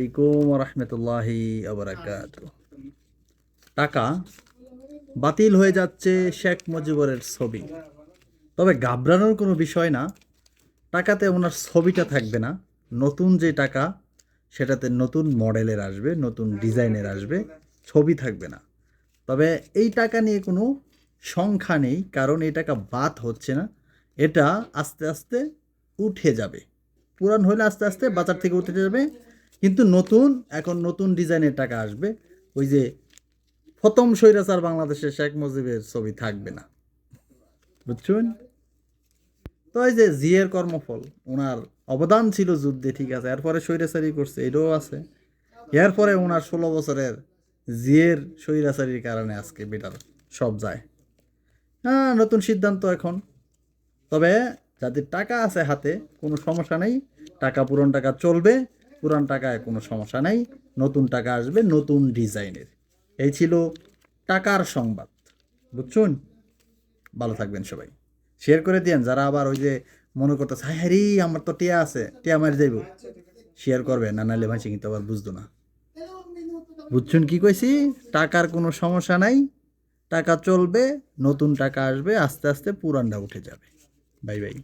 আলাইকুম রহমতুল্লাহি আবরাকাত টাকা বাতিল হয়ে যাচ্ছে শেখ মুজিবুরের ছবি। তবে ঘাবড়ানোর কোনো বিষয় না, টাকাতে ওনার ছবিটা থাকবে না। নতুন যে টাকা, সেটাতে নতুন মডেলের আসবে, নতুন ডিজাইনের আসবে, ছবি থাকবে না। তবে এই টাকা নিয়ে কোনো সংখ্যা নেই, কারণ এই টাকা বাদ হচ্ছে না। এটা আস্তে আস্তে উঠে যাবে। পুরান হলে আস্তে আস্তে বাজার থেকে উঠে যাবে কিন্তু নতুন, এখন নতুন ডিজাইনের টাকা আসবে। ওই যে প্রথম স্বৈরাচার বাংলাদেশের শেখ মুজিবের ছবি থাকবে না। বুঝছেন? তো এই যে জিয়ের কর্মফল, ওনার অবদান ছিল যুদ্ধে, ঠিক আছে, এরপরে স্বৈরাচারি করছে, এটাও আছে। এরপরে ওনার ষোলো বছরের জিয়ের স্বৈরাচারির কারণে আজকে বেটার সব যায়। হ্যাঁ নতুন সিদ্ধান্ত এখন। তবে যাদের টাকা আছে হাতে, কোনো সমস্যা নেই, টাকা পূরণ টাকা চলবে। পুরান টাকায় কোনো সমস্যা নেই, নতুন টাকা আসবে, নতুন ডিজাইনের। এই ছিল টাকার সংবাদ। বুঝছুন? ভালো থাকবেন সবাই। শেয়ার করে দিয়েন, যারা আবার ওই যে মনে করতেছে হ্যাঁ রে, আমার তো টিয়া আছে, টিয়া মারি যাইব। শেয়ার করবে না নাহলে ভাইসে কিন্তু আবার বুঝতো না। বুঝছুন কি কইছি? টাকার কোনো সমস্যা নাই, টাকা চলবে, নতুন টাকা আসবে, আস্তে আস্তে পুরানটা উঠে যাবে। Bye bye.